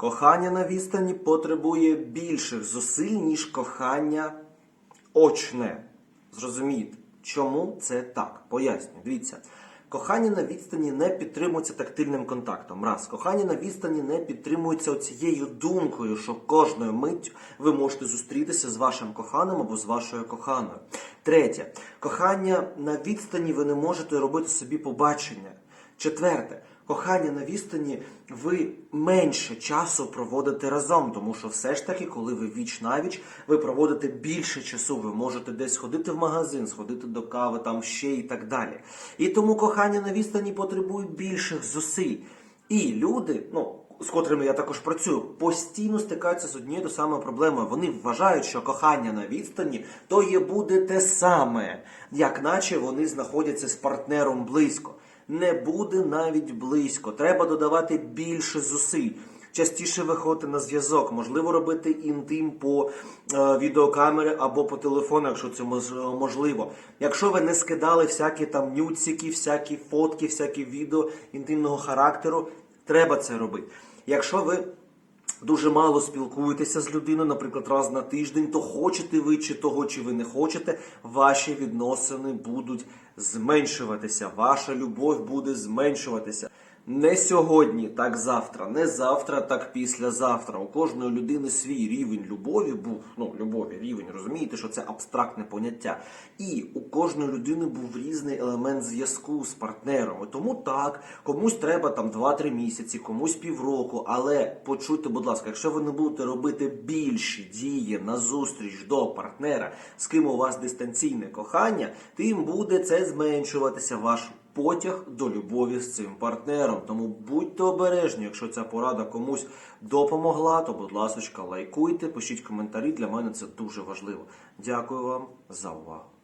Кохання на відстані потребує більших зусиль, ніж кохання очне. Зрозумієте, чому це так? Пояснюю. Дивіться. Кохання на відстані не підтримується тактильним контактом. Раз, кохання на відстані не підтримується оцією думкою, що кожною миттю ви можете зустрітися з вашим коханим або з вашою коханою. Третє, кохання на відстані ви не можете робити собі побачення. Четверте, кохання на відстані ви менше часу проводите разом, тому що все ж таки, коли ви віч навіч, ви проводите більше часу. Ви можете десь сходити в магазин, сходити до кави, там ще і так далі. І тому кохання на відстані потребує більших зусиль. І люди, ну з котрими я також працюю, постійно стикаються з однією до самою проблемою. Вони вважають, що кохання на відстані то є буде те саме, як наче вони знаходяться з партнером близько. Не буде навіть близько. Треба додавати більше зусиль. Частіше виходити на зв'язок, можливо, робити інтим по е, відеокамери або по телефону, якщо це можливо. Якщо ви не скидали всякі там нюцики, всякі фотки, всякі відео інтимного характеру, треба це робити. Якщо ви дуже мало спілкуєтеся з людиною, наприклад, раз на тиждень, то хочете ви чи того, чи ви не хочете, ваші відносини будуть зменшуватися, ваша любов буде зменшуватися. Не сьогодні, так завтра, не завтра, так післязавтра. У кожної людини свій рівень любові був, ну, любові, рівень, розумієте, що це абстрактне поняття. І у кожної людини був різний елемент зв'язку з партнером. Тому так, комусь треба там 2-3 місяці, комусь півроку. Але почуйте, будь ласка, якщо ви не будете робити більші дії на зустріч до партнера, з ким у вас дистанційне кохання, тим буде це зменшуватися ваш потяг до любові з цим партнером. Тому будьте обережні, якщо ця порада комусь допомогла, то будь ласка, лайкуйте, пишіть коментарі. Для мене це дуже важливо. Дякую вам за увагу.